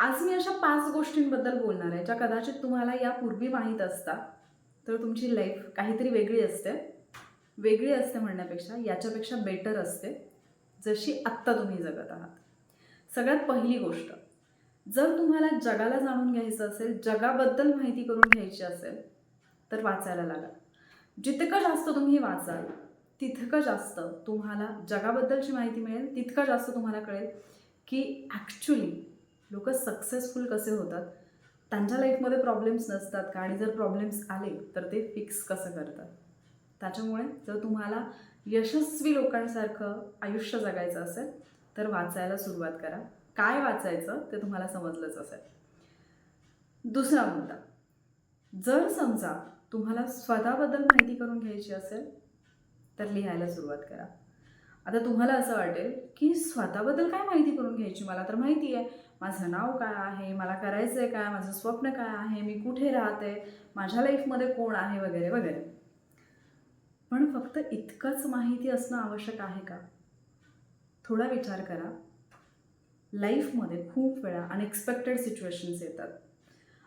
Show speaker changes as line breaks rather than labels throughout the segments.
आज मी अशा पाच गोष्टींबद्दल बोलणार आहे ज्या कदाचित तुम्हाला यापूर्वी माहीत असतात. तर तुमची लाईफ काहीतरी वेगळी असते. वेगळी असते म्हणण्यापेक्षा याच्यापेक्षा बेटर असते जशी आत्ता तुम्ही जगत आहात. सगळ्यात पहिली गोष्ट जर तुम्हाला जगाला जाणून घ्यायचं असेल जगाबद्दल माहिती करून घ्यायची असेल तर वाचायला लागा. जितकं जास्त तुम्ही वाचाल तितकं जास्त तुम्हाला जगाबद्दलची माहिती मिळेल तितकं जास्त तुम्हाला कळेल की ॲक्च्युली लोक सक्सेसफुल कसे होतात? त्यांच्या लाईफमध्ये प्रॉब्लेम्स नसतात का? आणि जर प्रॉब्लेम्स आले तर ते फिक्स कसं करतात? त्याच्यामुळे जर तुम्हाला यशस्वी लोकांसारखं आयुष्य जगायचं असेल तर वाचायला सुरुवात करा. काय वाचायचं ते तुम्हाला समजलंच असेल. दुसरा मुद्दा. जर समजा तुम्हाला स्वतःबद्दल माहिती करून घ्यायची असेल तर लिहायला सुरुवात करा. आता तुम्हाला असं वाटेल की स्वतःबद्दल काय माहिती करून घ्यायची मला? तर माहिती आहे माझं नाव काय आहे? मला करायचं आहे काय? माझं स्वप्न काय आहे? मी कुठे राहते? माझ्या लाईफमध्ये कोण आहे? वगैरे वगैरे. पण फक्त इतकंच माहिती असणं आवश्यक आहे का? थोडा विचार करा. लाईफमध्ये खूप वेळा अनएक्सपेक्टेड सिच्युएशन्स येतात.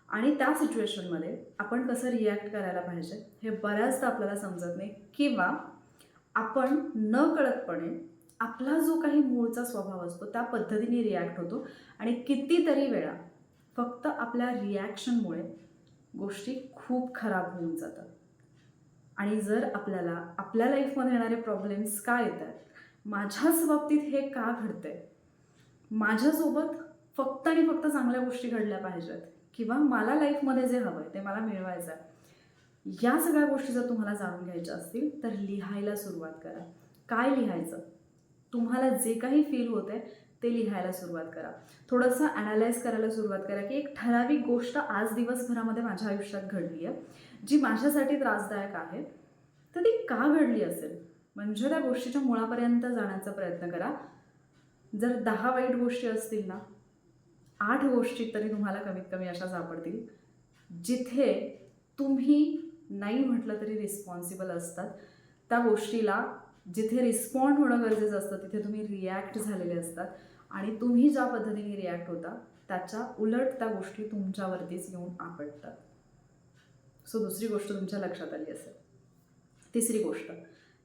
आणि त्या सिच्युएशनमध्ये आपण कसं रिॲक्ट करायला पाहिजे हे बऱ्याचदा आपल्याला समजत नाही. किंवा आपण न कळतपणे आपला जो काही मूळचा स्वभाव असतो त्या पद्धतीने रिॲक्ट होतो. आणि कितीतरी वेळा फक्त आपल्या रिॲक्शनमुळे गोष्टी खूप खराब होऊन जातात. आणि जर आपल्याला आपल्या लाईफमध्ये येणारे प्रॉब्लेम्स का येतात माझ्याच बाबतीत हे का घडतंय? माझ्यासोबत फक्त आणि फक्त चांगल्या गोष्टी घडल्या पाहिजेत. किंवा मला लाईफमध्ये जे हवं आहे ते मला मिळवायचं आहे. या सगळ्या गोष्टी जर तुम्हाला जाणून घ्यायच्या असतील तर लिहायला सुरुवात करा. काय लिहायचं? तुम्हाला जे काही फील होत आहे ते लिहायला सुरुवात करा. थोडंसं ॲनालाइज करायला सुरुवात करा की एक ठराविक गोष्ट आज दिवसभरामध्ये माझ्या आयुष्यात घडली आहे जी माझ्यासाठी त्रासदायक आहे तर ती का घडली असेल? म्हणजे त्या गोष्टीच्या मुळापर्यंत जाण्याचा प्रयत्न करा. जर दहा वाईट गोष्टी असतील ना आठ गोष्टी तरी तुम्हाला कमीत कमी अशा सापडतील जिथे तुम्ही नाही म्हटलं तरी रिस्पॉन्सिबल असतात. त्या गोष्टीला जिथे रिस्पॉन्ड होणं गरजेचं असतं तिथे तुम्ही रिॲक्ट झालेले असतात. आणि तुम्ही ज्या पद्धतीने रिॲक्ट होता त्याच्या उलट त्या गोष्टी तुमच्यावरतीच येऊन आपटतात. सो दुसरी गोष्ट तुमच्या लक्षात आली असेल. तिसरी गोष्ट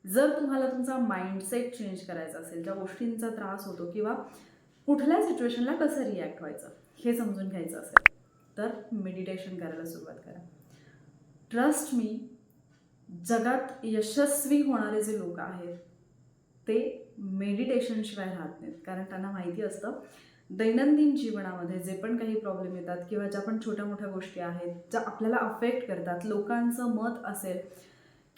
जर तुम्हाला तुमचा माइंडसेट चेंज करायचा असेल ज्या गोष्टींचा त्रास होतो किंवा कुठल्या सिच्युएशनला कसं रिॲक्ट व्हायचं हे समजून घ्यायचं असेल तर मेडिटेशन करायला सुरुवात करा. ट्रस्ट मी जगात यशस्वी होणारे जे लोक आहेत ते मेडिटेशनशिवाय राहत नाहीत. कारण त्यांना माहिती असतं दैनंदिन जीवनामध्ये जे पण काही प्रॉब्लेम येतात किंवा ज्या पण छोट्या मोठ्या गोष्टी आहेत ज्या आपल्याला अफेक्ट करतात लोकांचं मत असेल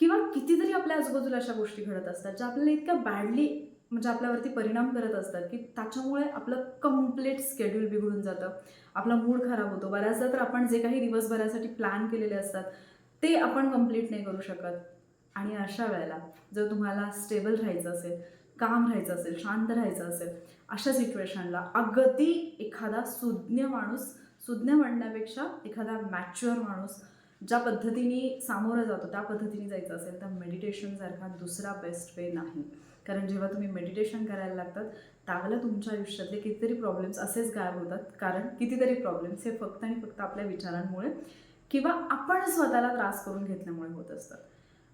किंवा कितीतरी आपल्या आजूबाजूला अशा गोष्टी घडत असतात ज्या आपल्याला इतक्या बॅडली म्हणजे आपल्यावरती परिणाम करत असतात की त्याच्यामुळे आपलं कंप्लीट स्केड्यूल बिघडून जातं. आपला मूड खराब होतो. बऱ्याचदा तर आपण जे काही दिवसभरासाठी प्लॅन केलेले असतात ते आपण कंप्लीट नाही करू शकत. आणि अशा वेळेला जर तुम्हाला स्टेबल राहायचं असेल काम राहायचं असेल शांत राहायचं असेल अशा सिच्युएशनला अगदी एखादा सुज्ञ माणूस सुज्ञ म्हणण्यापेक्षा एखादा मॅच्युअर माणूस ज्या पद्धतीने सामोरं जातो त्या पद्धतीने जायचं असेल तर मेडिटेशनसारखा दुसरा बेस्ट वे नाही. कारण जेव्हा तुम्ही मेडिटेशन करायला लागतात त्यावेळेला तुमच्या आयुष्यातले कितीतरी प्रॉब्लेम्स असेच गायब होतात. कारण कितीतरी प्रॉब्लेम्स हे फक्त आणि फक्त आपल्या विचारांमुळे किंवा आपण स्वतःला त्रास करून घेतल्यामुळे होत असतात.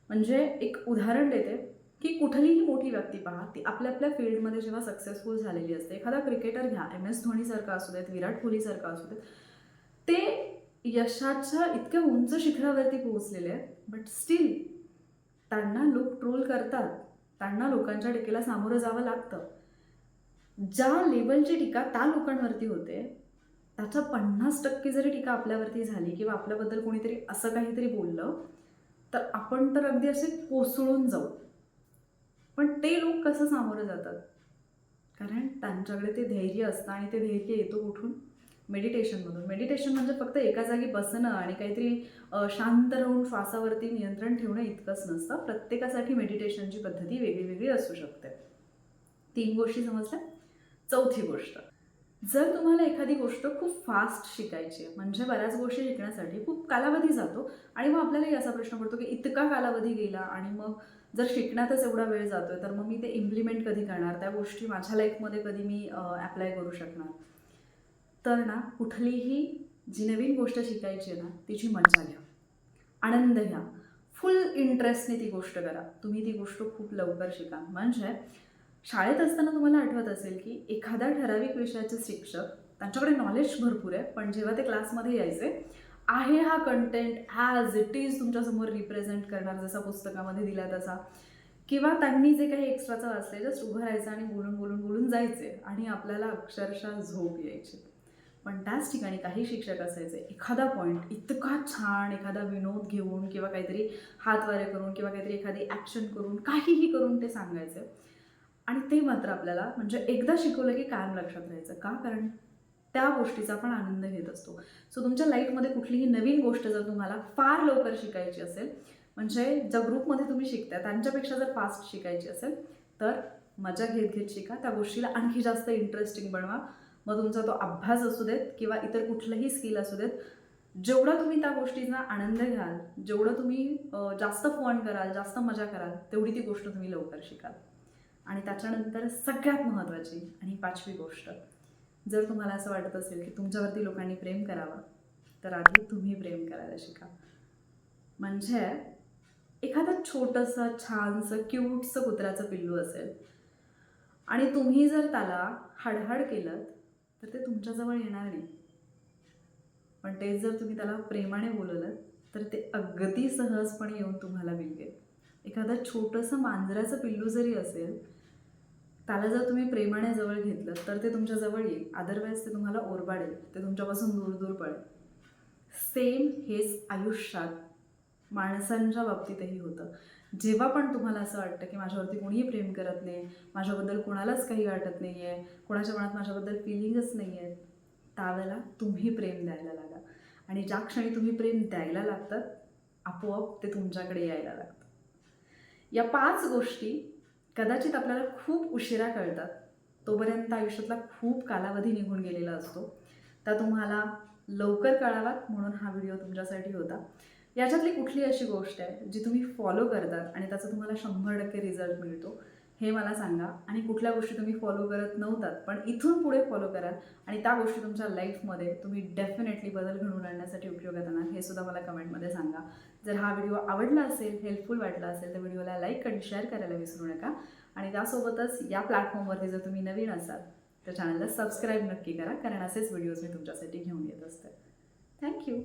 म्हणजे एक उदाहरण देते की कुठलीही मोठी व्यक्ती पहा ती आपल्या आपल्या फील्डमध्ये जेव्हा सक्सेसफुल झालेली असते एखादा क्रिकेटर घ्या एम एस धोनीसारखा असू देत विराट कोहलीसारखा असू देत ते यशाच्या इतक्या उंच शिखरावरती पोहोचलेले आहेत बट स्टील त्यांना लोक ट्रोल करतात. त्यांना लोकांच्या टीकेला सामोरं जावं लागतं. ज्या लेवलची टीका त्या लोकांवरती होते त्याच्या पन्नास टक्के जरी टीका आपल्यावरती झाली किंवा आपल्याबद्दल कोणीतरी असं काहीतरी बोललं तर आपण तर अगदी असे कोसळून जाऊ. पण ते लोक कसं सामोरं जातात? कारण त्यांच्याकडे ते धैर्य असतं आणि ते धैर्य येतो कुठून? मेडिटेशनमधून मेडिटेशन म्हणजे फक्त एका जागी बसणं आणि काहीतरी शांत राहून श्वासावरती नियंत्रण ठेवणं इतकंच नसतं. प्रत्येकासाठी मेडिटेशनची पद्धती वेगळी वेगळी असू शकते. तीन गोष्टी समजल्या? चौथी गोष्ट. जर तुम्हाला एखादी गोष्ट खूप फास्ट शिकायची आहे म्हणजे बऱ्याच गोष्टी शिकण्यासाठी खूप कालावधी जातो आणि मग आपल्यालाही असा प्रश्न पडतो की इतका कालावधी गेला आणि मग जर शिकण्यातच एवढा वेळ जातोय तर मग मी ते इम्प्लिमेंट कधी करणार? त्या गोष्टी माझ्या लाईफमध्ये कधी मी ॲप्लाय करू शकणार? तर ना कुठलीही जी नवीन गोष्ट शिकायची आहे ना तिची मजा घ्या. आनंद घ्या. फुल इंटरेस्टने ती गोष्ट करा. तुम्ही ती गोष्ट खूप लवकर शिका. म्हणजे शाळेत असताना तुम्हाला आठवत असेल की एखाद्या ठराविक विषयाचे शिक्षक त्यांच्याकडे नॉलेज भरपूर आहे पण जेव्हा ते क्लासमध्ये यायचे आहे हा कंटेंट ॲज इट इज तुमच्यासमोर रिप्रेझेंट करणार जसा पुस्तकामध्ये दिला तसा. किंवा त्यांनी जे काही एक्स्ट्राचं वाचले जस्ट उभं राहायचं आणि बोलून बोलून बोलून जायचे आणि आपल्याला अक्षरशः झोप यायची. पण त्याच ठिकाणी काही शिक्षक असायचे एखादा पॉईंट इतका छान एखादा विनोद घेऊन किंवा काहीतरी हातवारे करून किंवा काहीतरी एखादी ॲक्शन करून काहीही करून ते सांगायचे. आणि ते मात्र आपल्याला म्हणजे एकदा शिकवलं की कायम लक्षात राहायचं. का? कारण त्या गोष्टीचा आपण आनंद घेत असतो. सो तुमच्या लाईफमध्ये कुठलीही नवीन गोष्ट जर तुम्हाला फार लवकर शिकायची असेल म्हणजे ज्या ग्रुपमध्ये तुम्ही शिकता त्यांच्यापेक्षा जर फास्ट शिकायची असेल तर मजा घेत घेत शिका. त्या गोष्टीला आणखी जास्त इंटरेस्टिंग बनवा. मग तुमचा तो अभ्यास असू देत किंवा इतर कुठलंही स्किल असू देत जेवढा तुम्ही त्या गोष्टीचा आनंद घ्याल जेवढं तुम्ही जास्त फन कराल जास्त मजा कराल तेवढी ती गोष्ट तुम्ही लवकर शिकाल. आणि त्याच्यानंतर सगळ्यात महत्त्वाची आणि पाचवी गोष्ट. जर तुम्हाला असं वाटत असेल की तुमच्यावरती लोकांनी प्रेम करावा तर आधी तुम्ही प्रेम करायला शिका. म्हणजे एखादं छोटंसं छानसं क्यूटसं कुत्र्याचं पिल्लू असेल आणि तुम्ही जर त्याला हाडहाड केलं तर ते तुमच्याजवळ येणार नाही. पण तेच जर तुम्ही त्याला प्रेमाने बोलवलं तर ते अगदी सहजपणे येऊन तुम्हाला मिळेल. एखादं छोटंसं मांजराचं पिल्लू जरी असेल त्याला जर तुम्ही प्रेमाने जवळ घेतलं तर ते तुमच्या जवळ येईल. अदरवाईज ते तुम्हाला ओरबाडेल. ते तुमच्यापासून दूर दूर पडेल. सेम हेच आयुष्यात माणसांच्या बाबतीतही होतं. जेव्हा पण तुम्हाला असं वाटतं की माझ्यावरती कोणीही प्रेम करत नाही माझ्याबद्दल कोणालाच काही वाटत नाही आहे कोणाच्या मनात माझ्याबद्दल फिलिंगच नाही आहेत त्यावेळेला तुम्ही प्रेम द्यायला लागा. आणि ज्या क्षणी तुम्ही प्रेम द्यायला लागतात आपोआप ते तुमच्याकडे यायला लागतं. या पाच गोष्टी कदाचित आपल्याला खूप उशिरा कळतात तोपर्यंत आयुष्यातला खूप कालावधी निघून गेलेला असतो. त्या तुम्हाला लवकर कळावात म्हणून हा व्हिडिओ तुमच्यासाठी होता. याच्यातली कुठली अशी गोष्ट आहे जी तुम्ही फॉलो करतात आणि त्याचा तुम्हाला शंभर टक्के रिझल्ट मिळतो? हे मला सांगा. आणि कुठल्या गोष्टी तुम्ही फॉलो करत नव्हतात पण इथून पुढे फॉलो कराल आणि त्या गोष्टी तुमच्या लाईफमध्ये तुम्ही डेफिनेटली बदल घडवून आणण्यासाठी उपयोगात येणार हे सुद्धा मला कमेंटमध्ये सांगा. जर हा व्हिडिओ आवडला असेल हेल्पफुल वाटला असेल तर व्हिडिओला लाईक आणि शेअर करायला विसरू नका. आणि त्यासोबतच या प्लॅटफॉर्मवरती जर तुम्ही नवीन असाल तर चॅनलला सबस्क्राईब नक्की करा कारण असेच व्हिडिओज मी तुमच्यासाठी घेऊन येत असते. थँक्यू